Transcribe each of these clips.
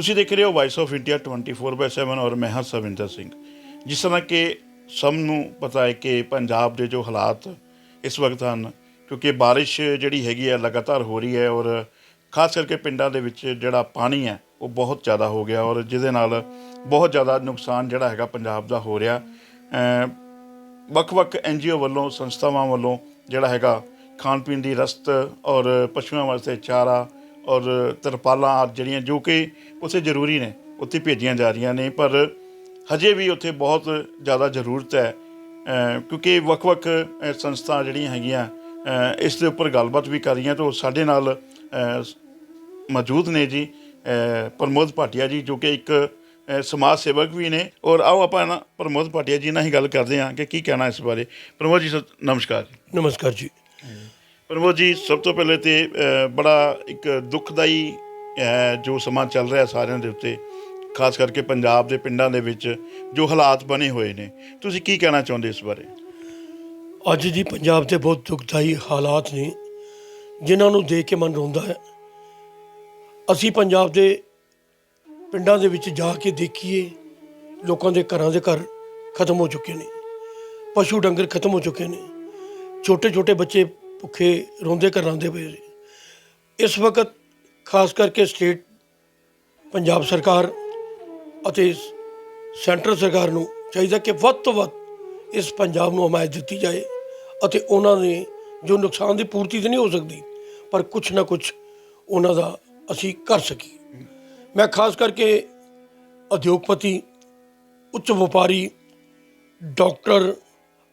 ਤੁਸੀਂ ਦੇਖ ਰਹੇ ਹੋ ਵਾਇਸ ਆਫ ਇੰਡੀਆ 24/7 ਔਰ ਮੈਂ ਹਾਂ ਸਵਿੰਦਰ ਸਿੰਘ। ਜਿਸ ਤਰ੍ਹਾਂ ਕਿ ਸਭ ਨੂੰ ਪਤਾ ਹੈ ਕਿ ਪੰਜਾਬ ਦੇ ਜੋ ਹਾਲਾਤ ਇਸ ਵਕਤ ਹਨ, ਕਿਉਂਕਿ ਬਾਰਿਸ਼ ਜਿਹੜੀ ਹੈਗੀ ਹੈ, ਲਗਾਤਾਰ ਹੋ ਰਹੀ ਹੈ ਔਰ ਖਾਸ ਕਰਕੇ ਪਿੰਡਾਂ ਦੇ ਵਿੱਚ ਜਿਹੜਾ ਪਾਣੀ ਹੈ, ਉਹ ਬਹੁਤ ਜ਼ਿਆਦਾ ਹੋ ਗਿਆ ਔਰ ਜਿਹਦੇ ਨਾਲ ਬਹੁਤ ਜ਼ਿਆਦਾ ਨੁਕਸਾਨ ਜਿਹੜਾ ਹੈਗਾ ਪੰਜਾਬ ਦਾ ਹੋ ਰਿਹਾ। ਅਮ ਵੱਖ-ਵੱਖ ਐਨਜੀਓ ਵੱਲੋਂ, ਸੰਸਥਾਵਾਂ ਵੱਲੋਂ ਜਿਹੜਾ ਹੈਗਾ ਖਾਣ ਪੀਣ ਦੀ ਰਸਤ ਔਰ ਪਸ਼ੂਆਂ ਵਾਸਤੇ ਚਾਰਾ ਔਰ ਤਰਪਾਲਾਂ ਆਦਿ ਜਿਹੜੀਆਂ, ਜੋ ਕਿ ਉੱਥੇ ਜ਼ਰੂਰੀ ਨੇ, ਉੱਥੇ ਭੇਜੀਆਂ ਜਾ ਰਹੀਆਂ ਨੇ, ਪਰ ਹਜੇ ਵੀ ਉੱਥੇ ਬਹੁਤ ਜ਼ਿਆਦਾ ਜ਼ਰੂਰਤ ਹੈ। ਕਿਉਂਕਿ ਵੱਖ-ਵੱਖ ਸੰਸਥਾ ਜਿਹੜੀਆਂ ਹੈਗੀਆਂ ਇਸ ਦੇ ਉੱਪਰ ਗੱਲਬਾਤ ਵੀ ਕਰ ਰਹੀਆਂ, ਤੋਂ ਸਾਡੇ ਨਾਲ ਮੌਜੂਦ ਨੇ ਜੀ ਪ੍ਰਮੋਦ ਭਾਟੀਆ ਜੀ, ਜੋ ਕਿ ਇੱਕ ਸਮਾਜ ਸੇਵਕ ਵੀ ਨੇ। ਔਰ ਆਓ ਆਪਾਂ ਨਾ ਪ੍ਰਮੋਦ ਭਾਟੀਆ ਜੀ ਨਾਲ ਹੀ ਗੱਲ ਕਰਦੇ ਹਾਂ ਕਿ ਕੀ ਕਹਿਣਾ ਇਸ ਬਾਰੇ। ਪ੍ਰਮੋਦ ਜੀ, ਸਤ- ਨਮਸਕਾਰ ਨਮਸਕਾਰ ਜੀ। ਪ੍ਰਮੋਦ ਜੀ, ਸਭ ਤੋਂ ਪਹਿਲੇ ਤੇ ਬੜਾ ਇੱਕ ਦੁਖਦਾਈ ਜੋ ਸਮਾਂ ਚੱਲ ਰਿਹਾ ਸਾਰਿਆਂ ਦੇ ਉੱਤੇ, ਖਾਸ ਕਰਕੇ ਪੰਜਾਬ ਦੇ ਪਿੰਡਾਂ ਦੇ ਵਿੱਚ, ਜੋ ਹਾਲਾਤ ਬਣੇ ਹੋਏ ਨੇ। ਤੁਸੀਂ ਕੀ ਕਹਿਣਾ ਚਾਹੁੰਦੇ ਇਸ ਬਾਰੇ? ਅੱਜ ਦੀ ਪੰਜਾਬ ਦੇ ਬਹੁਤ ਦੁਖਦਾਈ ਹਾਲਾਤ ਨੇ, ਜਿਨ੍ਹਾਂ ਨੂੰ ਦੇਖ ਕੇ ਮਨ ਰੋਂਦਾ ਹੈ। ਅਸੀਂ ਪੰਜਾਬ ਦੇ ਪਿੰਡਾਂ ਦੇ ਵਿੱਚ ਜਾ ਕੇ ਦੇਖੀਏ, ਲੋਕਾਂ ਦੇ ਘਰਾਂ ਦੇ ਘਰ ਖਤਮ ਹੋ ਚੁੱਕੇ ਨੇ, ਪਸ਼ੂ ਡੰਗਰ ਖਤਮ ਹੋ ਚੁੱਕੇ ਨੇ ਛੋਟੇ ਛੋਟੇ ਬੱਚੇ ਭੁੱਖੇ ਰੋਂਦੇ ਕਰਾਉਂਦੇ ਪਏ ਇਸ ਵਕਤ ਖਾਸ ਕਰਕੇ ਸਟੇਟ ਪੰਜਾਬ ਸਰਕਾਰ ਅਤੇ ਸੈਂਟਰ ਸਰਕਾਰ ਨੂੰ ਚਾਹੀਦਾ ਕਿ ਵੱਧ ਤੋਂ ਵੱਧ ਇਸ ਪੰਜਾਬ ਨੂੰ ਹਮਾਇਤ ਦਿੱਤੀ ਜਾਏ ਅਤੇ ਉਹਨਾਂ ਨੇ ਜੋ ਨੁਕਸਾਨ ਦੀ ਪੂਰਤੀ ਤਾਂ ਨਹੀਂ ਹੋ ਸਕਦੀ, ਪਰ ਕੁਝ ਨਾ ਕੁਝ ਉਹਨਾਂ ਦਾ ਅਸੀਂ ਕਰ ਸਕੀਏ। ਮੈਂ ਖਾਸ ਕਰਕੇ ਉਦਯੋਗਪਤੀ, ਉੱਚ ਵਪਾਰੀ, ਡਾਕਟਰ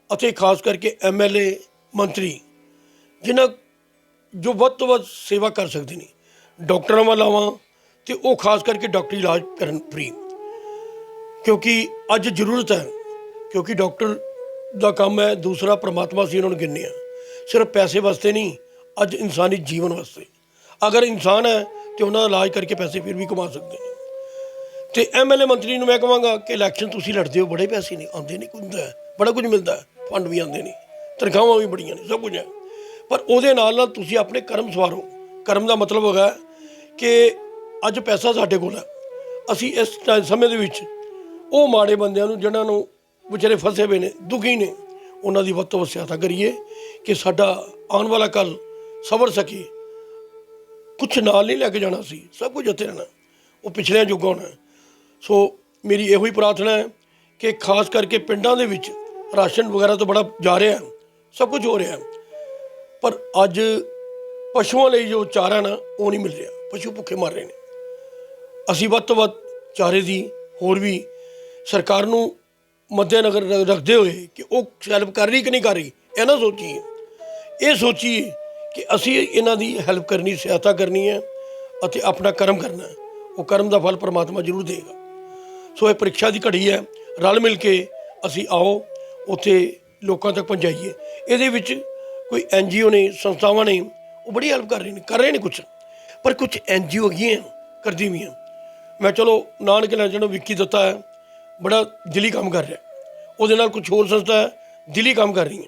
ਅਤੇ ਖਾਸ ਕਰਕੇ ਐਮਐਲਏ ਮੰਤਰੀ ਜਿਨ੍ਹਾਂ ਜੋ ਵੱਧ ਤੋਂ ਵੱਧ ਸੇਵਾ ਕਰ ਸਕਦੇ ਨੇ, ਡਾਕਟਰਾਂ ਵੱਲ ਆਵਾਂ ਤੇ ਉਹ ਖਾਸ ਕਰਕੇ ਡਾਕਟਰੀ ਇਲਾਜ ਕਰਨ ਫ੍ਰੀ। ਕਿਉਂਕਿ ਅੱਜ ਜ਼ਰੂਰਤ ਹੈ, ਕਿਉਂਕਿ ਡਾਕਟਰ ਦਾ ਕੰਮ ਹੈ, ਦੂਸਰਾ ਪ੍ਰਮਾਤਮਾ ਸੀ ਉਹਨਾਂ ਨੂੰ ਗਿਣਿਆ ਸਿਰਫ ਪੈਸੇ ਵਾਸਤੇ ਨਹੀਂ, ਅੱਜ ਇਨਸਾਨੀ ਜੀਵਨ ਵਾਸਤੇ। ਅਗਰ ਇਨਸਾਨ ਹੈ ਤੇ ਉਹਨਾਂ ਦਾ ਇਲਾਜ ਕਰਕੇ ਪੈਸੇ ਫਿਰ ਵੀ ਕਮਾ ਸਕਦੇ ਨੇ। ਤੇ ਐਮਐਲਏ ਮੰਤਰੀ ਨੂੰ ਮੈਂ ਕਹਾਂਗਾ ਕਿ ਇਲੈਕਸ਼ਨ ਤੁਸੀਂ ਲੜਦੇ ਹੋ, ਬੜੇ ਪੈਸੇ ਨਹੀਂ ਆਉਂਦੇ ਨਹੀਂ ਕੁਝ ਬੜਾ ਕੁਝ ਮਿਲਦਾ ਫੰਡ ਵੀ ਆਉਂਦੇ ਨੇ, ਤਨਖਾਹਾਂ ਵੀ ਬੜੀਆਂ ਨੇ, ਸਭ ਕੁਝ ਹੈ। ਪਰ ਉਹਦੇ ਨਾਲ ਨਾਲ ਤੁਸੀਂ ਆਪਣੇ ਕਰਮ ਸਵਾਰੋ। ਕਰਮ ਦਾ ਮਤਲਬ ਹੈਗਾ ਕਿ ਅੱਜ ਪੈਸਾ ਸਾਡੇ ਕੋਲ ਹੈ। ਅਸੀਂ ਇਸ ਟਾਈਮ ਸਮੇਂ ਦੇ ਵਿੱਚ ਉਹ ਮਾੜੇ ਬੰਦਿਆਂ ਨੂੰ ਜਿਹਨਾਂ ਨੂੰ ਵਿਚਾਰੇ ਫਸੇ ਹੋਏ ਨੇ, ਦੁਖੀ ਨੇ, ਉਹਨਾਂ ਦੀ ਵੱਧ ਤੋਂ ਵੱਧ ਸਹਾਇਤਾ ਕਰੀਏ ਕਿ ਸਾਡਾ ਆਉਣ ਵਾਲਾ ਕੱਲ ਸਬਰ ਸਕੇ। ਕੁਝ ਨਾਲ ਨਹੀਂ ਲੈ ਕੇ ਜਾਣਾ ਸੀ, ਸਭ ਕੁਝ ਇੱਥੇ ਰਹਿਣਾ। ਉਹ ਪਿਛਲੇ ਜੁਗਾਂ ਹੋਣਾ। ਸੋ ਮੇਰੀ ਇਹੋ ਹੀ ਪ੍ਰਾਰਥਨਾ ਹੈ ਕਿ ਖਾਸ ਕਰਕੇ ਪਿੰਡਾਂ ਦੇ ਵਿੱਚ ਰਾਸ਼ਨ ਵਗੈਰਾ ਤੋਂ ਬੜਾ ਜਾ ਰਿਹਾ ਸਭ ਕੁਝ ਹੋ ਰਿਹਾ ਪਰ ਅੱਜ ਪਸ਼ੂਆਂ ਲਈ ਜੋ ਚਾਰਾ ਨਾ, ਉਹ ਨਹੀਂ ਮਿਲ ਰਿਹਾ। ਪਸ਼ੂ ਭੁੱਖੇ ਮਰ ਰਹੇ ਨੇ। ਅਸੀਂ ਵੱਧ ਤੋਂ ਵੱਧ ਚਾਰੇ ਦੀ, ਹੋਰ ਵੀ ਸਰਕਾਰ ਨੂੰ ਮੱਦੇਨਜ਼ਰ ਰੱਖਦੇ ਹੋਏ ਕਿ ਉਹ ਹੈਲਪ ਕਰ ਰਹੀ ਕਿ ਨਹੀਂ ਕਰ ਰਹੀ ਇਹ ਨਾ ਸੋਚੀਏ। ਇਹ ਸੋਚੀਏ ਕਿ ਅਸੀਂ ਇਹਨਾਂ ਦੀ ਹੈਲਪ ਕਰਨੀ, ਸਹਾਇਤਾ ਕਰਨੀ ਹੈ ਅਤੇ ਆਪਣਾ ਕਰਮ ਕਰਨਾ ਉਹ ਕਰਮ ਦਾ ਫਲ ਪਰਮਾਤਮਾ ਜ਼ਰੂਰ ਦੇਗਾ ਸੋ ਇਹ ਪ੍ਰੀਖਿਆ ਦੀ ਘੜੀ ਹੈ। ਰਲ ਮਿਲ ਕੇ ਅਸੀਂ ਆਓ, ਉੱਥੇ ਲੋਕਾਂ ਤੱਕ ਪਹੁੰਚਾਈਏ। ਇਹਦੇ ਵਿੱਚ ਕੋਈ ਐਨਜੀਓ ਨੇ ਸੰਸਥਾਵਾਂ ਨੇ ਉਹ ਬੜੀ ਹੈਲਪ ਕਰ ਰਹੇ ਨੇ, ਕਰ ਰਹੇ ਨੇ ਕੁਝ ਪਰ ਕੁਝ ਐਨਜੀਓ ਹੈਗੀਆਂ, ਕਰਦੀ ਵੀ ਮੈਂ ਚਲੋ, ਨਾਨਕ ਲੈ ਜਿਹੜਾ ਵਿੱਕੀ ਦਿੱਤਾ ਹੈ, ਬੜਾ ਦਿਲੀ ਕੰਮ ਕਰ ਰਿਹਾ। ਉਹਦੇ ਨਾਲ ਕੁਝ ਹੋਰ ਸੰਸਥਾ ਹੈ, ਦਿਲੀ ਕੰਮ ਕਰ ਰਹੀਆਂ।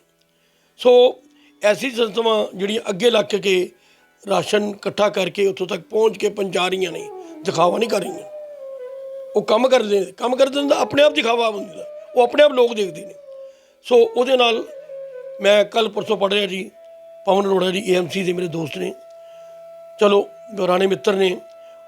ਸੋ, ਐਸੀ ਸੰਸਥਾਵਾਂ ਜਿਹੜੀਆਂ ਅੱਗੇ ਲੱਗ ਕੇ ਰਾਸ਼ਨ ਇਕੱਠਾ ਕਰਕੇ ਉੱਥੋਂ ਤੱਕ ਪਹੁੰਚ ਕੇ ਪਹੁੰਚਾ ਰਹੀਆਂ ਨੇ, ਦਿਖਾਵਾ ਨਹੀਂ ਕਰ ਰਹੀਆਂ। ਉਹ ਕੰਮ ਕਰਦੇ ਕੰਮ ਕਰਦੇ ਨੇ ਆਪਣੇ ਆਪ ਦਿਖਾਵਾ ਹੁੰਦਾ ਉਹ ਆਪਣੇ ਆਪ ਲੋਕ ਦੇਖਦੇ ਨੇ। ਸੋ, ਉਹਦੇ ਨਾਲ ਮੈਂ ਕੱਲ ਪਰਸੋਂ ਪੜ੍ਹ ਰਿਹਾ ਜੀ, ਪਵਨ ਅਰੋੜਾ ਜੀ ਏਐਮਸੀ ਦੇ ਮੇਰੇ ਦੋਸਤ ਨੇ। ਚਲੋ ਪੁਰਾਣੇ ਮਿੱਤਰ ਨੇ,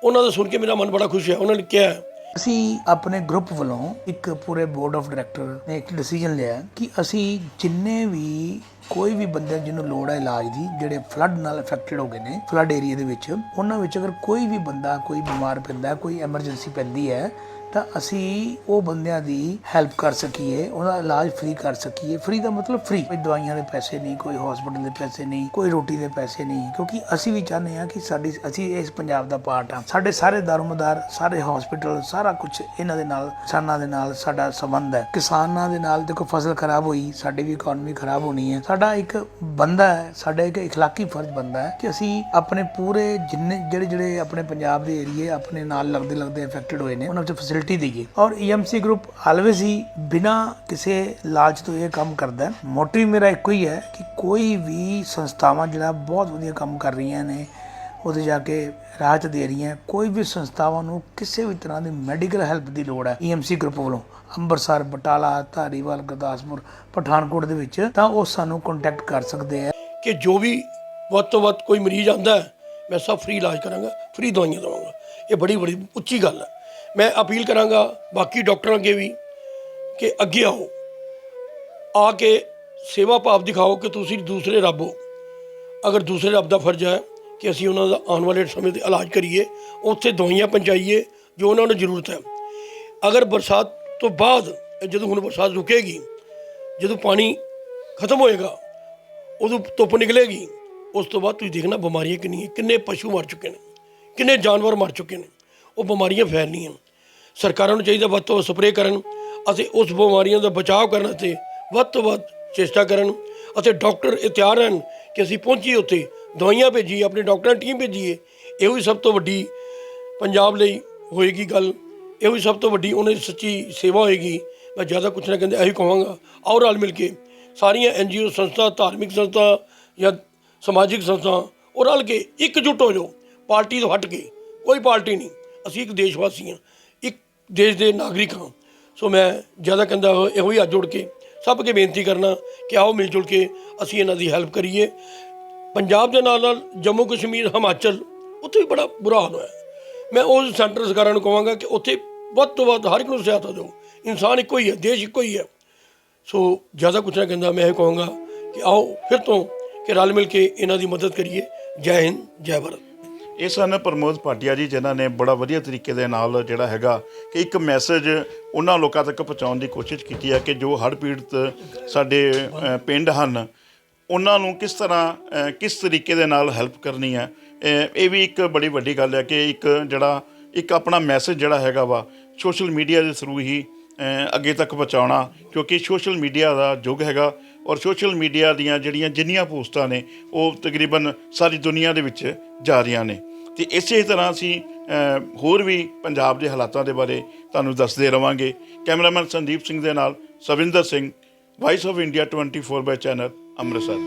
ਉਹਨਾਂ ਦਾ ਸੁਣ ਕੇ ਮੇਰਾ ਮਨ ਬੜਾ ਖੁਸ਼ ਹੈ ਉਹਨਾਂ ਨੇ ਕਿਹਾ, ਅਸੀਂ ਆਪਣੇ ਗਰੁੱਪ ਵੱਲੋਂ ਇੱਕ ਪੂਰੇ ਬੋਰਡ ਆਫ ਡਾਇਰੈਕਟਰ ਨੇ ਇੱਕ ਡਿਸੀਜਨ ਲਿਆ ਕਿ ਅਸੀਂ ਜਿੰਨੇ ਵੀ ਕੋਈ ਵੀ ਬੰਦੇ ਜਿਹਨੂੰ ਲੋੜ ਹੈ ਇਲਾਜ ਦੀ, ਜਿਹੜੇ ਫਲੱਡ ਨਾਲ ਅਫੈਕਟਡ ਹੋ ਗਏ ਨੇ ਫਲੱਡ ਏਰੀਆ ਦੇ ਵਿੱਚ, ਉਹਨਾਂ ਵਿੱਚ ਅਗਰ ਕੋਈ ਵੀ ਬੰਦਾ ਕੋਈ ਬਿਮਾਰ ਪੈਂਦਾ, ਕੋਈ ਐਮਰਜੈਂਸੀ ਪੈਂਦੀ ਹੈ ਤਾਂ ਅਸੀਂ ਉਹ ਬੰਦਿਆਂ ਦੀ ਹੈਲਪ ਕਰ ਸਕੀਏ ਉਹਨਾਂ ਦਾ ਇਲਾਜ ਫ੍ਰੀ ਕਰ ਸਕੀਏ ਫ੍ਰੀ ਦਾ ਮਤਲਬ ਫ੍ਰੀ ਕੋਈ ਦਵਾਈਆਂ ਦੇ ਪੈਸੇ ਨਹੀਂ ਕੋਈ ਹਸਪੀਟਲ ਦੇ ਪੈਸੇ ਨਹੀਂ ਕੋਈ ਰੋਟੀ ਦੇ ਪੈਸੇ ਨਹੀਂ ਕਿਉਂਕਿ ਅਸੀਂ ਵੀ ਚਾਹੁੰਦੇ ਹਾਂ ਕਿ ਸਾਡੀ ਅਸੀਂ ਇਸ ਪੰਜਾਬ ਦਾ ਪਾਰਟ ਆ ਸਾਡੇ ਸਾਰੇ ਦਾਰੋਮਦਾਰ ਸਾਰੇ ਹਸਪੀਟਲ ਸਾਰਾ ਕੁਝ ਇਹਨਾਂ ਦੇ ਨਾਲ ਕਿਸਾਨਾਂ ਦੇ ਨਾਲ ਸਾਡਾ ਸੰਬੰਧ ਹੈ ਕਿਸਾਨਾਂ ਦੇ ਨਾਲ ਦੇਖੋ ਫਸਲ ਖਰਾਬ ਹੋਈ ਸਾਡੀ ਵੀ ਇਕਨੋਮੀ ਖਰਾਬ ਹੋਣੀ ਹੈ ਸਾਡਾ ਇੱਕ ਬੰਦਾ ਹੈ ਸਾਡਾ ਇੱਕ اخلاقی ਫਰਜ਼ ਬੰਦਾ ਹੈ ਕਿ ਅਸੀਂ ਆਪਣੇ ਪੂਰੇ ਜਿੰਨੇ ਜਿਹੜੇ ਜਿਹੜੇ ਆਪਣੇ ਪੰਜਾਬ ਦੇ ਏਰੀਏ ਆਪਣੇ ਨਾਲ ਲੱਗਦੇ ਲੱਗਦੇ ਅਫੈਕਟਡ ਹੋਏ ਨੇ ਉਹਨਾਂ ਵਿੱਚ ਫੈਸਿਲਿਟੀ ਦਈਏ। ਔਰ ਈਐਮਸੀ ਗਰੁੱਪ ਆਲਵੇਜ਼ ਹੀ ਬਿਨਾ ਕਿਸੇ ਲਾਲਚ ਤੋਂ ਇਹ ਕੰਮ ਕਰਦਾ ਹੈ। ਮੋਟਿਵ ਮੇਰਾ ਇੱਕੋ ਹੀ ਹੈ ਕਿ ਕੋਈ ਵੀ ਸੰਸਥਾਵਾਂ ਜਿਹੜਾ ਬਹੁਤ ਵਧੀਆ ਕੰਮ ਕਰ ਰਹੀਆਂ ਨੇ, ਉਹਦੇ ਜਾ ਕੇ ਰਾਹਤ ਦੇ ਰਹੀਆਂ ਕੋਈ ਵੀ ਸੰਸਥਾਵਾਂ ਨੂੰ ਕਿਸੇ ਵੀ ਤਰ੍ਹਾਂ ਦੀ ਮੈਡੀਕਲ ਹੈਲਪ ਦੀ ਲੋੜ ਹੈ ਈਐਮਸੀ ਗਰੁੱਪ ਵੱਲੋਂ। ਅੰਮ੍ਰਿਤਸਰ ਬਟਾਲਾ, ਧਾਰੀਵਾਲ, ਗੁਰਦਾਸਪੁਰ, ਪਠਾਨਕੋਟ ਦੇ ਵਿੱਚ ਤਾਂ ਉਹ ਸਾਨੂੰ ਕੰਟੈਕਟ ਕਰ ਸਕਦੇ ਆ ਕਿ ਜੋ ਵੀ ਵੱਧ ਤੋਂ ਵੱਧ ਕੋਈ ਮਰੀਜ਼ ਆਂਦਾ ਹੈ, ਮੈਂ ਸਭ ਫ੍ਰੀ ਇਲਾਜ ਕਰਾਂਗਾ ਫ੍ਰੀ ਦਵਾਈਆਂ ਦਵਾਂਗਾ। ਇਹ ਬੜੀ ਬੜੀ ਉੱਚੀ ਗੱਲ ਹੈ। ਮੈਂ ਅਪੀਲ ਕਰਾਂਗਾ, ਬਾਕੀ ਡਾਕਟਰਾਂ ਅੱਗੇ ਵੀ, ਕਿ ਅੱਗੇ ਆਓ। ਆ ਕੇ ਸੇਵਾ ਭਾਵ ਦਿਖਾਓ ਕਿ ਤੁਸੀਂ ਦੂਸਰੇ ਰੱਬ ਹੋ। ਅਗਰ ਦੂਸਰੇ ਰੱਬ ਦਾ ਫਰਜ਼ ਹੈ ਕਿ ਅਸੀਂ ਉਹਨਾਂ ਦਾ ਆਉਣ ਵਾਲੇ ਸਮੇਂ ਤੇ ਇਲਾਜ ਕਰੀਏ, ਉੱਥੇ ਦਵਾਈਆਂ ਪਹੁੰਚਾਈਏ, ਜੋ ਉਹਨਾਂ ਨੂੰ ਜ਼ਰੂਰਤ ਹੈ। ਅਗਰ ਬਰਸਾਤ ਤੋਂ ਬਾਅਦ, ਜਦੋਂ ਹੁਣ ਬਰਸਾਤ ਰੁਕੇਗੀ, ਜਦੋਂ ਪਾਣੀ ਖਤਮ ਹੋਏਗਾ, ਉਦੋਂ ਧੁੱਪ ਨਿਕਲੇਗੀ, ਉਸ ਤੋਂ ਬਾਅਦ ਤੁਸੀਂ ਦੇਖਣਾ ਬਿਮਾਰੀਆਂ ਕਿੰਨੀਆਂ, ਕਿੰਨੇ ਪਸ਼ੂ ਮਰ ਚੁੱਕੇ ਨੇ, ਕਿੰਨੇ ਜਾਨਵਰ ਮਰ ਚੁੱਕੇ ਨੇ। ਉਹ ਬਿਮਾਰੀਆਂ ਫੈਲਣੀਆਂ ਸਰਕਾਰਾਂ ਨੂੰ ਚਾਹੀਦਾ ਵੱਧ ਤੋਂ ਵੱਧ ਸਪਰੇਅ ਕਰਨ, ਅਤੇ ਉਸ ਬਿਮਾਰੀਆਂ ਦਾ ਬਚਾਅ ਕਰਨ ਅਤੇ ਵੱਧ ਤੋਂ ਵੱਧ ਚੇਸ਼ਟਾ ਕਰਨ, ਅਤੇ ਡਾਕਟਰ ਇਹ ਤਿਆਰ ਹਨ ਕਿ ਅਸੀਂ ਪਹੁੰਚੀਏ ਉੱਥੇ, ਦਵਾਈਆਂ ਭੇਜੀਏ, ਆਪਣੇ ਡਾਕਟਰਾਂ ਦੀ ਟੀਮ ਭੇਜੀਏ। ਇਹੋ ਹੀ ਸਭ ਤੋਂ ਵੱਡੀ ਪੰਜਾਬ ਲਈ ਹੋਏਗੀ ਗੱਲ, ਇਹੋ ਹੀ ਸਭ ਤੋਂ ਵੱਡੀ ਉਹਨਾਂ ਦੀ ਸੱਚੀ ਸੇਵਾ ਹੋਏਗੀ। ਮੈਂ ਜ਼ਿਆਦਾ ਕੁਛ ਨਾ ਕਹਿੰਦੇ, ਇਹੀ ਕਹਾਂਗਾ, ਆਓ ਰਲ ਮਿਲ ਕੇ ਸਾਰੀਆਂ ਐਨਜੀਓ ਸੰਸਥਾ, ਧਾਰਮਿਕ ਸੰਸਥਾ ਜਾਂ ਸਮਾਜਿਕ ਸੰਸਥਾ, ਉਹ ਰਲ ਕੇ ਇਕਜੁੱਟ ਹੋ ਜਾਓ, ਪਾਰਟੀ ਤੋਂ ਹਟ ਕੇ, ਕੋਈ ਪਾਰਟੀ ਨਹੀਂ। ਅਸੀਂ ਇੱਕ ਦੇਸ਼ ਵਾਸੀ ਹਾਂ, ਇੱਕ ਦੇਸ਼ ਦੇ ਨਾਗਰਿਕ ਹਾਂ। ਸੋ ਮੈਂ ਜ਼ਿਆਦਾ ਕਹਿੰਦਾ ਇਹੋ ਹੀ ਹੱਥ ਜੋੜ ਕੇ ਸਭ ਅੱਗੇ ਬੇਨਤੀ ਕਰਨਾ ਕਿ ਆਓ ਮਿਲ ਜੁਲ ਕੇ ਅਸੀਂ ਇਹਨਾਂ ਦੀ ਹੈਲਪ ਕਰੀਏ। ਪੰਜਾਬ ਦੇ ਨਾਲ ਨਾਲ ਜੰਮੂ ਕਸ਼ਮੀਰ, ਹਿਮਾਚਲ, ਉੱਥੇ ਵੀ ਬੜਾ ਬੁਰਾ ਹਾਲ ਹੋਇਆ। ਮੈਂ ਉਸ ਸੈਂਟਰ ਸਰਕਾਰਾਂ ਨੂੰ ਕਹਾਂਗਾ ਕਿ ਉੱਥੇ ਵੱਧ ਤੋਂ ਵੱਧ ਹਰ ਇੱਕ ਨੂੰ ਸਹਾਇਤਾ ਦਿਓ। ਇਨਸਾਨ ਇੱਕੋ ਹੀ ਹੈ, ਦੇਸ਼ ਇੱਕੋ ਹੀ ਹੈ। ਸੋ ਜ਼ਿਆਦਾ ਕੁਛ ਨਾ ਕਹਿੰਦਾ, ਮੈਂ ਇਹ ਕਹਾਂਗਾ ਕਿ ਆਓ ਫਿਰ ਤੋਂ ਕਿ ਰਲ ਮਿਲ ਕੇ ਇਹਨਾਂ ਦੀ ਮਦਦ ਕਰੀਏ। ਜੈ ਹਿੰਦ, ਜੈ ਭਾਰਤ। ਇਹ ਸਨ ਪ੍ਰਮੋਦ ਭਾਟੀਆ ਜੀ, ਜਿਨ੍ਹਾਂ ਨੇ ਬੜਾ ਵਧੀਆ ਤਰੀਕੇ ਦੇ ਨਾਲ ਜਿਹੜਾ ਹੈਗਾ ਕਿ ਇੱਕ ਮੈਸੇਜ ਉਹਨਾਂ ਲੋਕਾਂ ਤੱਕ ਪਹੁੰਚਾਉਣ ਦੀ ਕੋਸ਼ਿਸ਼ ਕੀਤੀ ਹੈ ਕਿ ਜੋ ਹੜ੍ਹ ਪੀੜਤ ਸਾਡੇ ਪਿੰਡ ਹਨ, ਉਹਨਾਂ ਨੂੰ ਕਿਸ ਤਰ੍ਹਾਂ ਕਿਸ ਤਰੀਕੇ ਦੇ ਨਾਲ ਹੈਲਪ ਕਰਨੀ ਹੈ। ਇਹ ਵੀ ਇੱਕ ਬੜੀ ਵੱਡੀ ਗੱਲ ਹੈ ਕਿ ਇੱਕ ਜਿਹੜਾ, ਇੱਕ ਆਪਣਾ ਮੈਸੇਜ ਜਿਹੜਾ ਹੈਗਾ ਵਾ ਸੋਸ਼ਲ ਮੀਡੀਆ ਦੇ ਥਰੂ ਹੀ ਅੱਗੇ ਤੱਕ ਪਹੁੰਚਾਉਣਾ, ਕਿਉਂਕਿ ਸੋਸ਼ਲ ਮੀਡੀਆ ਦਾ ਯੁੱਗ ਹੈਗਾ ਔਰ ਸੋਸ਼ਲ ਮੀਡੀਆ ਦੀਆਂ ਜਿਹੜੀਆਂ ਜਿੰਨੀਆਂ ਪੋਸਟਾਂ ਨੇ, ਉਹ ਤਕਰੀਬਨ ਸਾਰੀ ਦੁਨੀਆ ਦੇ ਵਿੱਚ ਜਾ ਰਹੀਆਂ ਨੇ। ਤੇ ਇਸੇ ਤਰ੍ਹਾਂ ਅਸੀਂ ਹੋਰ ਵੀ ਪੰਜਾਬ ਦੇ ਹਾਲਾਤਾਂ ਦੇ ਬਾਰੇ ਤੁਹਾਨੂੰ ਦੱਸਦੇ ਰਵਾਂਗੇ। ਕੈਮਰਾਮੈਨ ਸੰਦੀਪ ਸਿੰਘ ਦੇ ਨਾਲ Swinder Singh voice of India 24 by channel Amritsar.